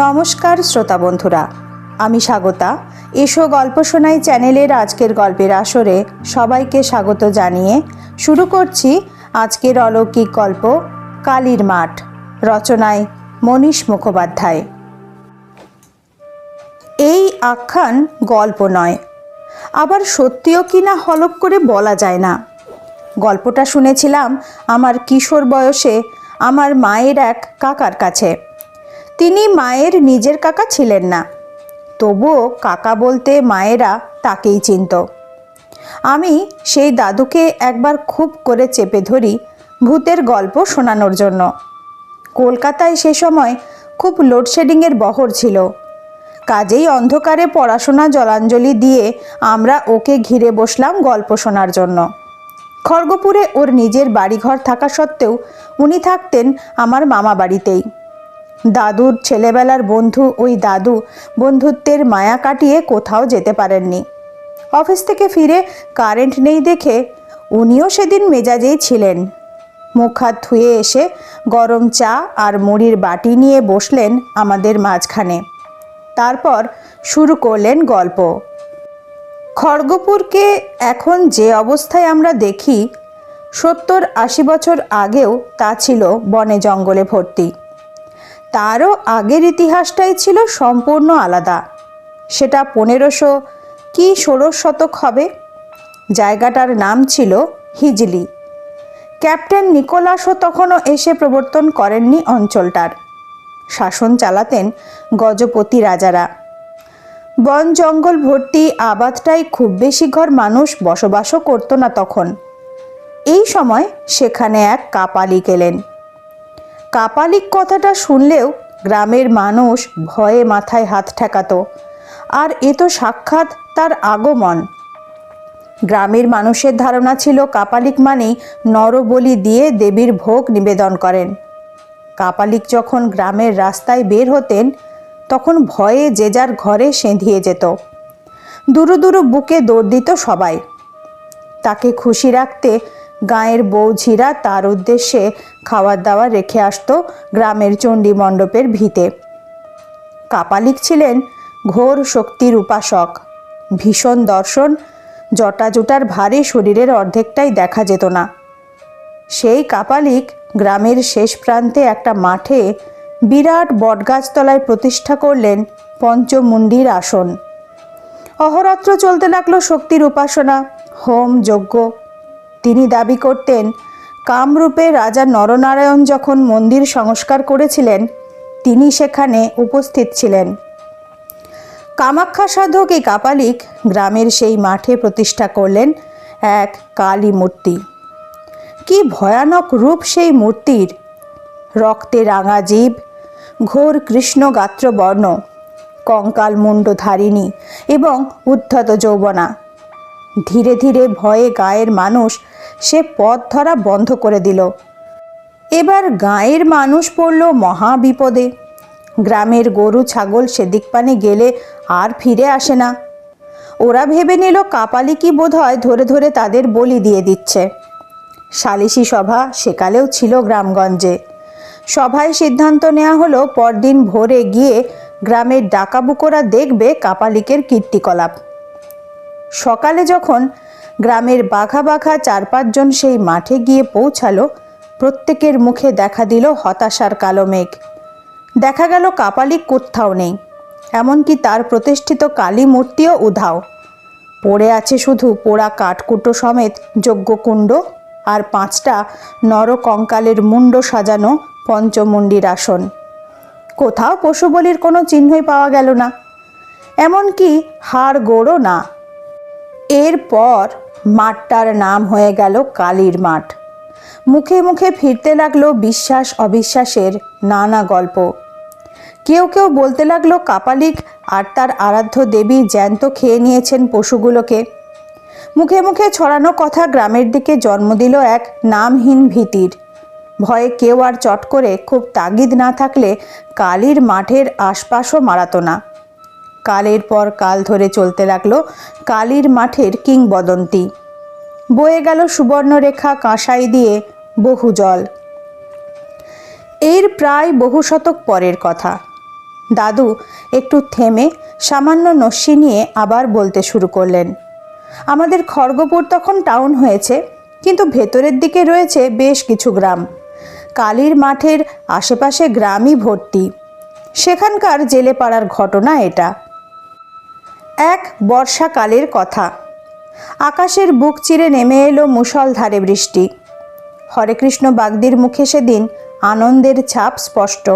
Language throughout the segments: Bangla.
নমস্কার শ্রোতা বন্ধুরা, আমি স্বাগতা। এসো গল্প শোনাই চ্যানেলের আজকের গল্পের আসরে সবাইকে স্বাগত জানিয়ে শুরু করছি আজকের অলৌকিক গল্প কালীর মাঠ, রচনায় মনীষ মুখোপাধ্যায়। এই আখ্যান গল্প নয়, আবার সত্যিও কি না হলপ করে বলা যায় না। গল্পটা শুনেছিলাম আমার কিশোর বয়সে আমার মায়ের এক কাকার কাছে। তিনি মায়ের নিজের কাকা ছিলেন না। তবুও কাকা বলতে মায়েরা তাকেই চিনত। আমি সেই দাদুকে একবার খুব করে চেপে ধরি ভূতের গল্প শোনানোর জন্য। কলকাতায় সে সময় খুব লোডশেডিংয়ের বহর ছিল। কাজেই অন্ধকারে পড়াশোনা জলাঞ্জলি দিয়ে আমরা ওকে ঘিরে বসলাম গল্প শোনার জন্য। খড়গপুরে ওর নিজের বাড়িঘর থাকা সত্ত্বেও উনি থাকতেন আমার মামা বাড়িতেই। দাদুর ছেলেবেলার বন্ধু ওই দাদু বন্ধুত্বের মায়া কাটিয়ে কোথাও যেতে পারেননি। অফিস থেকে ফিরে কারেন্ট নেই দেখে উনিও সেদিন মেজাজেই ছিলেন। মুখ হাত ধুয়ে এসে গরম চা আর মুড়ির বাটি নিয়ে বসলেন আমাদের মাঝখানে। তারপর শুরু করলেন গল্প। খড়গপুরকে এখন যে অবস্থায় আমরা দেখি, সত্তর আশি বছর আগেও তা ছিল বনে জঙ্গলে ভর্তি। তারও আগের ইতিহাসটাই ছিল সম্পূর্ণ আলাদা। সেটা পনেরোশো কি ষোলো শতক হবে? জায়গাটার নাম ছিল হিজলি। ক্যাপ্টেন নিকোলাসও তখনও এসে প্রবর্তন করেননি অঞ্চলটার। শাসন চালাতেন গজপতি রাজারা। বন জঙ্গল ভর্তি আবাদটাই খুব বেশি ঘর মানুষ বসবাসও করতো না তখন। এই সময় সেখানে এক কাপালিক এলেন। কাপালিক কথাটা শুনলেও গ্রামের মানুষ ভয়ে মাথায় হাত ঠেকাতো। আর এ তো সাক্ষাৎ তার আগমন। গ্রামের মানুষের ধারণা ছিল কাপালিক মানেই নরবলি দিয়ে দেবীর ভোগ নিবেদন করেন। কাপালিক যখন গ্রামের রাস্তায় বের হতেন, তখন ভয়ে যে যার ঘরে সেঁধিয়ে যেত। দুরু দুরু বুকে দৌড় দিত সবাই। তাকে খুশি রাখতে গাঁয়ের বৌঝিরা তার উদ্দেশ্যে খাবার দাবার রেখে আসতো গ্রামের চণ্ডী মণ্ডপের ভিতে। কাপালিক ছিলেন ঘোর শক্তির উপাসক। ভীষণ দর্শন, জটাজুটার ভারী শরীরের অর্ধেকটাই দেখা যেত না। সেই কাপালিক গ্রামের শেষ প্রান্তে একটা মাঠে বিরাট বটগাছতলায় প্রতিষ্ঠা করলেন পঞ্চমুণ্ডির আসন। অহরাত্র চলতে লাগল শক্তির উপাসনা, হোম যজ্ঞ তিনি দাবি করতেন, কামরূপে রাজা নরনারায়ণ যখন মন্দির সংস্কার করেছিলেন, তিনি সেখানে উপস্থিত ছিলেন। কামাখ্যা সাধক এই কাপালিক গ্রামের সেই মাঠে প্রতিষ্ঠা করলেন এক কালী মূর্তি। কি ভয়ানক রূপ সেই মূর্তির! রক্তে রাঙা জীব, ঘোর কৃষ্ণ গাত্র বর্ণ কঙ্কাল মুণ্ড ধারিণী এবং উদ্ধত যৌবনা। ধীরে ধীরে ভয়ে গায়ের মানুষ সে পথ ধরা বন্ধ করে দিল। এবার গাঁয়ের মানুষ পড়ল মহা বিপদে। গ্রামের গরু, ছাগল সেদিক পানে গেলে আর ফিরে আসে না। ওরা ভেবে নিল কাপালি কি বোধ হয় ধরে ধরে তাদের বলি দিয়ে দিচ্ছে। সালিশি সভা সেকালেও ছিল গ্রামগঞ্জে। সভায় সিদ্ধান্ত নেওয়া হলো পরদিন ভোরে গিয়ে গ্রামের ডাকাবুকোরা দেখবে কাপালিকের কীর্তিকলাপ। সকালে যখন গ্রামের বাঘা বাঘা চার পাঁচজন সেই মাঠে গিয়ে পৌঁছালো, প্রত্যেকের মুখে দেখা দিল হতাশার কালো মেঘ। দেখা গেল কাপালিক কোথাও নেই, এমনকি তার প্রতিষ্ঠিত কালী মূর্তিও উধাও। পড়ে আছে শুধু পোড়া কাঠকুটো সমেত যজ্ঞকুণ্ড আর পাঁচটা নরকঙ্কালের মুন্ড সাজানো পঞ্চমুণ্ডির আসন। কোথাও পশু বলির কোনো চিহ্নই পাওয়া গেল না, এমনকি হাড় গোড়ও না। এরপর মাঠটার নাম হয়ে গেল কালীর মাঠ। মুখে মুখে ফিরতে লাগল বিশ্বাস অবিশ্বাসের নানা গল্প। কেউ কেউ বলতে লাগল কাপালিক আর তার আরাধ্য দেবী জ্যান্ত খেয়ে নিয়েছেন পশুগুলোকে। মুখে মুখে ছড়ানো কথা গ্রামের দিকে জন্ম দিল এক নামহীন ভীতির। ভয়ে কেউ আর চট করে খুব তাগিদ না থাকলে কালীর মাঠের আশপাশও মারাতো না। কালের পর কাল ধরে চলতে লাগল কালীর মাঠের কিংবদন্তি। বয়ে গেল সুবর্ণরেখা কাঁসাই দিয়ে বহু জল। এর প্রায় বহু শতক পরের কথা। দাদু একটু থেমে সামান্য নস্যি নিয়ে আবার বলতে শুরু করলেন, আমাদের খড়গপুর তখন টাউন হয়েছে, কিন্তু ভেতরের দিকে রয়েছে বেশ কিছু গ্রাম। কালীর মাঠের আশেপাশে গ্রামই ভর্তি। সেখানকার জেলে পাড়ার ঘটনা এটা। এক বর্ষাকালের কথা। আকাশের বুক চিরে নেমে এলো মুষলধারে বৃষ্টি। হরেকৃষ্ণ বাগদির মুখে সেদিন আনন্দের ছাপ স্পষ্ট।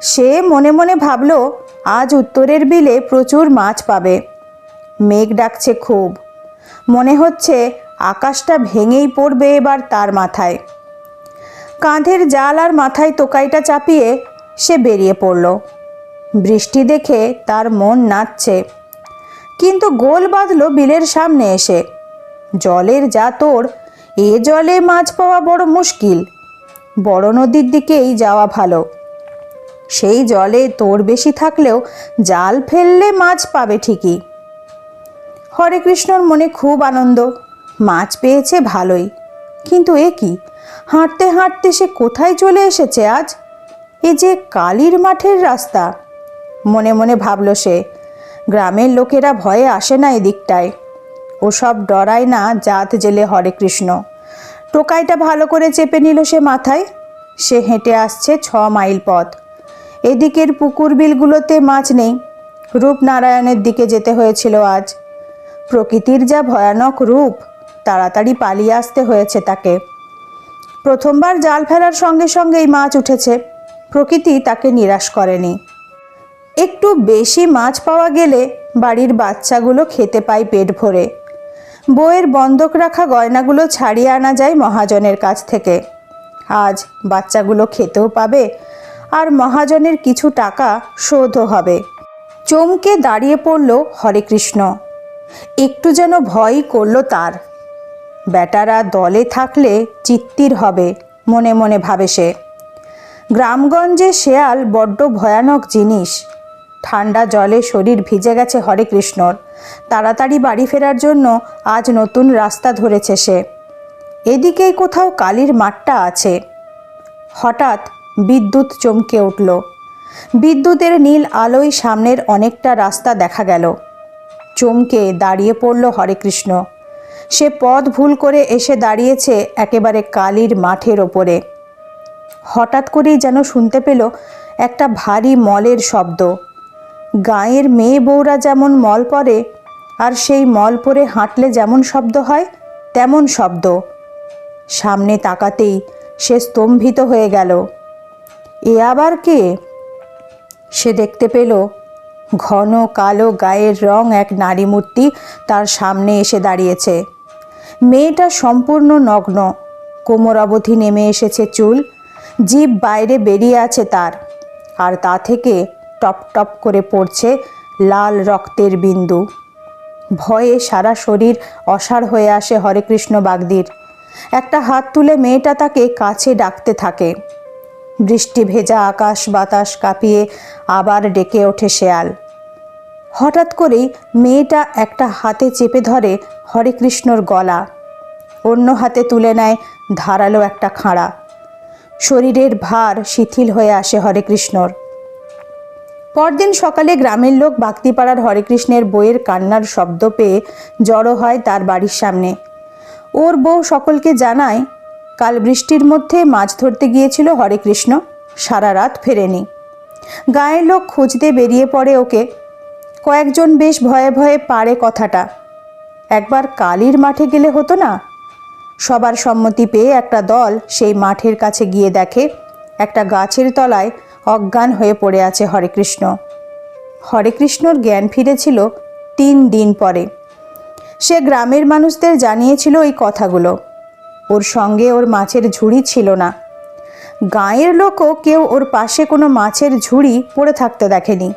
সে মনে মনে ভাবল, আজ উত্তরের বিলে প্রচুর মাছ পাবে। মেঘ ডাকছে খুব। মনে হচ্ছে আকাশটা ভেঙেই পড়বে এবার তার মাথায়। কাঁধের জাল আর মাথায় তোকাইটা চাপিয়ে সে বেরিয়ে পড়ল। বৃষ্টি দেখে তার মন নাচছে। কিন্তু গোল বাঁধল বিলের সামনে এসে। জলের যা তোর এ জলে মাছ পাওয়া বড় মুশকিল। বড় নদীর দিকেই যাওয়া ভালো। সেই জলে তোর বেশি থাকলেও জাল ফেললে মাছ পাবে ঠিকই। হরে কৃষ্ণর মনে খুব আনন্দ। মাছ পেয়েছে ভালোই। কিন্তু এ কি? হাঁটতে হাঁটতে সে কোথায় চলে এসেছে আজ? এ যে কালীর মাঠের রাস্তা। মনে মনে ভাবল সে গ্রামের লোকেরা ভয়ে আসে না এদিকটায়। ওসব ডরায় না জাত জেলে হরে কৃষ্ণ। টোকাইটা ভালো করে চেপে নিল সে মাথায়। সে হেঁটে আসছে ছ মাইল পথ। এদিকের পুকুর বিলগুলোতে মাছ নেই। রূপনারায়ণের দিকে যেতে হয়েছিল আজ। প্রকৃতির যা ভয়ানক রূপ, তাড়াতাড়ি পালিয়ে আসতে হয়েছে তাকে। প্রথমবার জাল ফেলার সঙ্গে সঙ্গেই মাছ উঠেছে। প্রকৃতি তাকে নিরাশ করেনি। একটু বেশি মাছ পাওয়া গেলে বাড়ির বাচ্চাগুলো খেতে পায় পেট ভরে। বইয়ের বন্ধক রাখা গয়নাগুলো ছাড়িয়ে আনা যায় মহাজনের কাছ থেকে। আজ বাচ্চাগুলো খেতেও পাবে আর মহাজনের কিছু টাকা শোধও হবে। চমকে দাঁড়িয়ে পড়ল হরেকৃষ্ণ। একটু যেন ভয়ই করল তার। বেটারা দলে থাকলে চিত্তির হবে, মনে মনে ভাবে সে। গ্রামগঞ্জে শেয়াল বড্ড ভয়ানক জিনিস। ঠান্ডা জলে শরীর ভিজে গেছে হরে কৃষ্ণর। তাড়াতাড়ি বাড়ি ফেরার জন্য আজ নতুন রাস্তা ধরেছে সে। এদিকেই কোথাও কালীর মাঠটা আছে। হঠাৎ বিদ্যুৎ চমকে উঠল। বিদ্যুতের নীল আলোয় সামনের অনেকটা রাস্তা দেখা গেল। চমকে দাঁড়িয়ে পড়ল হরেকৃষ্ণ সে পথ ভুল করে এসে দাঁড়িয়েছে একেবারে কালীর মাঠের ওপরে। হঠাৎ করেই যেন শুনতে পেল একটা ভারী মলের শব্দ। গাঁয়ের মেয়ে বউরা যেমন মল পরে, আর সেই মল পরে হাঁটলে যেমন শব্দ হয়, তেমন শব্দ। সামনে তাকাতেই সে স্তম্ভিত হয়ে গেল। এ আবার কে? সে দেখতে পেল ঘন কালো গায়ের রং এক নারী মূর্তি তার সামনে এসে দাঁড়িয়েছে। মেয়েটা সম্পূর্ণ নগ্ন, কোমর অবধি নেমে এসেছে চুল জীব বাইরে বেরিয়ে আছে তার, আর তা থেকে টপ টপ করে পড়ছে লাল রক্তের বিন্দু। ভয়ে সারা শরীর অসাড় হয়ে আসে হরেকৃষ্ণ বাগদির। একটা হাত তুলে মেয়েটা তাকে কাছে ডাকতে থাকে। বৃষ্টি ভেজা আকাশ বাতাস কাঁপিয়ে আবার ডেকে ওঠে শেয়াল। হঠাৎ করেই মেয়েটা একটা হাতে চেপে ধরে হরেকৃষ্ণর গলা। অন্য হাতে তুলে নেয় ধারালো একটা খাঁড়া। শরীরের ভার শিথিল হয়ে আসে হরেকৃষ্ণর। পরদিন সকালে গ্রামের লোক বাক্তিপাড়ার হরেকৃষ্ণের বইয়ের কান্নার শব্দ পেয়ে জড়ো হয় তার বাড়ির সামনে। ওর বউ সকলকে জানায়, কাল বৃষ্টির মধ্যে মাছ ধরতে গিয়েছিল হরেকৃষ্ণ, সারা রাত ফেরেনি। গায়ের লোক খুঁজতে বেরিয়ে পড়ে ওকে, কয়েকজন বেশ ভয়ে ভয়ে পারে কথাটা, একবার কালীর মাঠে গেলে হতো না? সবার সম্মতি পেয়ে একটা দল সেই মাঠের কাছে গিয়ে দেখে, একটা গাছের তলায় অজ্ঞান হয়ে পড়ে আছে হরেকৃষ্ণ হরেকৃষ্ণর জ্ঞান ফিরেছিল তিন দিন পরে। সে গ্রামের মানুষদের জানিয়েছিল এই কথাগুলো। ওর সঙ্গে ওর মাছের ঝুড়ি ছিল না। গাঁয়ের লোকও কেউ ওর পাশে কোনো মাছের ঝুড়ি পড়ে থাকতে দেখেনি।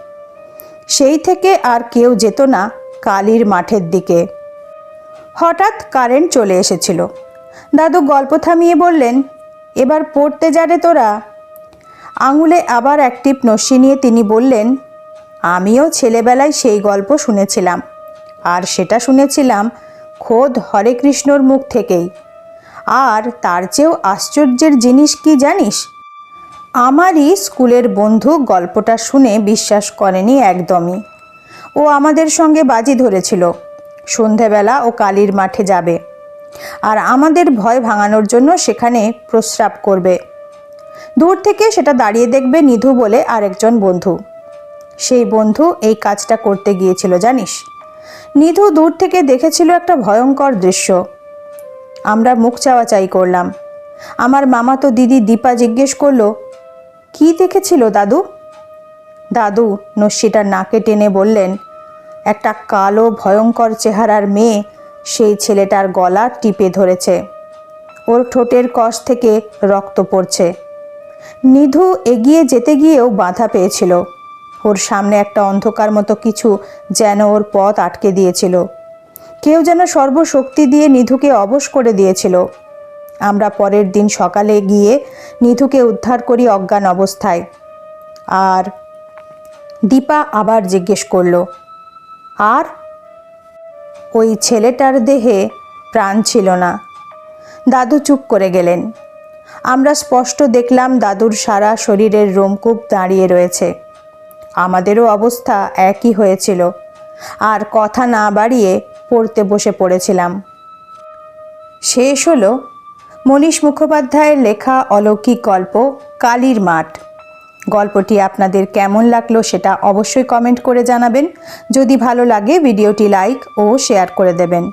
সেই থেকে আর কেউ যেত না কালীর মাঠের দিকে। হঠাৎ কারেন্ট চলে এসেছিল। দাদু গল্প থামিয়ে বললেন, এবার পড়তে যারে তোরা আঙুলে আবার এক টিপ নস্যি নিয়ে তিনি বললেন, আমিও ছেলেবেলায় সেই গল্প শুনেছিলাম। আর সেটা শুনেছিলাম খোদ হরে কৃষ্ণর মুখ থেকেই। আর তার চেয়েও আশ্চর্যের জিনিস কি জানিস? আমারই স্কুলের বন্ধু গল্পটা শুনে বিশ্বাস করেনি একদমই। ও আমাদের সঙ্গে বাজি ধরেছিল। সন্ধেবেলা ও কালীর মাঠে যাবে। আর আমাদের ভয় ভাঙানোর জন্য সেখানে প্রস্রাব করবে। দূর থেকে সেটা দাঁড়িয়ে দেখবে নিধু বলে আরেকজন বন্ধু। সেই বন্ধু এই কাজটা করতে গিয়েছিল, জানিস? নিধু দূর থেকে দেখেছিল একটা ভয়ঙ্কর দৃশ্য। আমরা মুখ চাওয়াচাই করলাম। আমার মামা তো দিদি দীপা জিজ্ঞেস করল, কি দেখেছিল দাদু? দাদু নস্যিটার নাকে টেনে বললেন, একটা কালো ভয়ঙ্কর চেহারার মেয়ে সেই ছেলেটার গলা টিপে ধরেছে। ওর ঠোঁটের কষ থেকে রক্ত পড়ছে। নিধু এগিয়ে যেতে গিয়েও বাধা পেয়েছিল। ওর সামনে একটা অন্ধকার মতো কিছু যেন ওর পথ আটকে দিয়েছিল। কেউ যেন সর্বশক্তি দিয়ে নিধুকে অবশ করে দিয়েছিল। আমরা পরের দিন সকালে গিয়ে নিধুকে উদ্ধার করি অজ্ঞান অবস্থায়। আর দীপা আবার জিজ্ঞেস করল, আর? ওই ছেলেটার দেহে প্রাণ ছিল না। দাদু চুপ করে গেলেন। আমরা স্পষ্ট দেখলাম দাদুর সারা শরীরের রোমকূপ দাঁড়িয়ে রয়েছে। আমাদেরও অবস্থা একই হয়েছিল। আর কথা না বাড়িয়ে পড়তে বসে পড়েছিলাম। শেষ হলো মনীষ মুখোপাধ্যায়ের লেখা অলৌকিক গল্প কালীর মাঠ। গল্পটি আপনাদের কেমন লাগল সেটা অবশ্যই কমেন্ট করে জানাবেন। যদি ভালো লাগে ভিডিওটি লাইক ও শেয়ার করে দেবেন।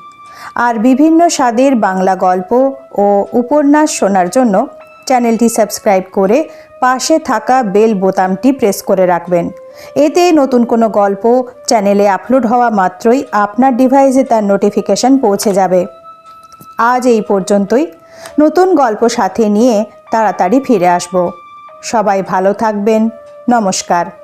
আর বিভিন্ন স্বাদের বাংলা গল্প ও উপন্যাস শোনার জন্য চ্যানেলটি সাবস্ক্রাইব করে পাশে থাকা বেল বোতামটি প্রেস করে রাখবেন। এতে নতুন কোনো গল্প চ্যানেলে আপলোড হওয়া মাত্রই আপনার ডিভাইসে তার নোটিফিকেশন পৌঁছে যাবে। আজ এই পর্যন্তই। নতুন গল্প সাথে নিয়ে তাড়াতাড়ি ফিরে আসব। সবাই ভালো থাকবেন। নমস্কার।